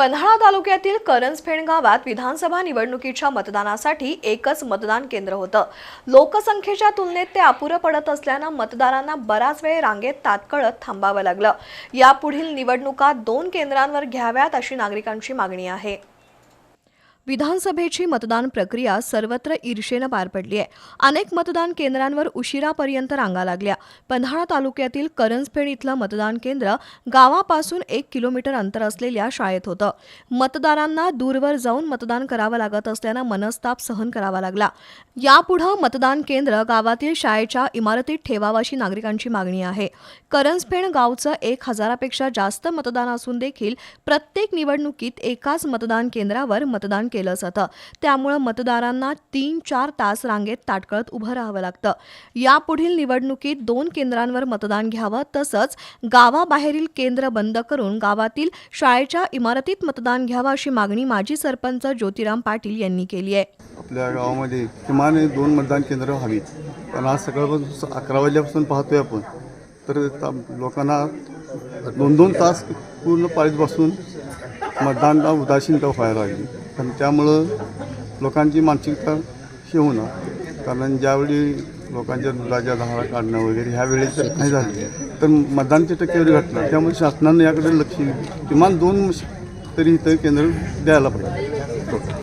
पन्हाळा तालुक्यातील करंजफेण गावात विधानसभा निवडणुकीच्या मतदानासाठी एकच मतदान केंद्र होतं. लोकसंख्येच्या तुलनेत ते अपुरं पडत असल्यानं मतदारांना बराच वेळ रांगेत तात्कळत थांबावं लागलं. यापुढील निवडणुका दोन केंद्रांवर घ्याव्यात अशी नागरिकांची मागणी आहे. विधानसभेची मतदान प्रक्रिया सर्वत्र ईर्षेनं पार पडली आहे. अनेक मतदान केंद्रांवर उशिरापर्यंत रांगा लागल्या. पन्हाळा तालुक्यातील करंजफेड इथलं मतदान केंद्र गावापासून एक किलोमीटर अंतर असलेल्या शाळेत होतं. मतदारांना दूरवर जाऊन मतदान करावं लागत असल्यानं मनस्ताप सहन करावा लागला. यापुढं मतदान केंद्र गावातील शाळेच्या इमारतीत ठेवावं अशी नागरिकांची मागणी आहे. करंजफेड गावचं एक हजारापेक्षा जास्त मतदान असून देखील प्रत्येक निवडणुकीत एकाच मतदान केंद्रावर मतदान केलं जातं त्यामुळं मतदारांना तीन चार तास रांगेत ताटकळत उभं राहावं लागतं. यापुढील निवडणुकीत दोन केंद्रांवर मतदान घ्यावं तसंच गावाबाहेरील केंद्र बंद करून गावातील शाळेच्या इमारतीत मतदान घ्यावं अशी मागणी माजी सरपंच ज्योतिराम पाटील यांनी केली आहे. आपल्या गावामध्ये किमान दोन मतदान केंद्र हवीत पण आज सकाळपासून अकरा वाजल्यापासून पाहतोय आपण. तर लोकांना दोन दोन तास पूर्ण पाळीत बसून मतदानला उदासीनता व्हायला लागली. पण त्यामुळं लोकांची मानसिकता हे होणार कारण ज्यावेळी लोकांच्या दुधाच्या धारा काढणं वगैरे ह्या वेळेस नाही झालं तर मतदानची टक्केवारी घटना. त्यामुळे शासनानं याकडे लक्ष किमान दोन तरी इथं केंद्र द्यायला पाहिजे.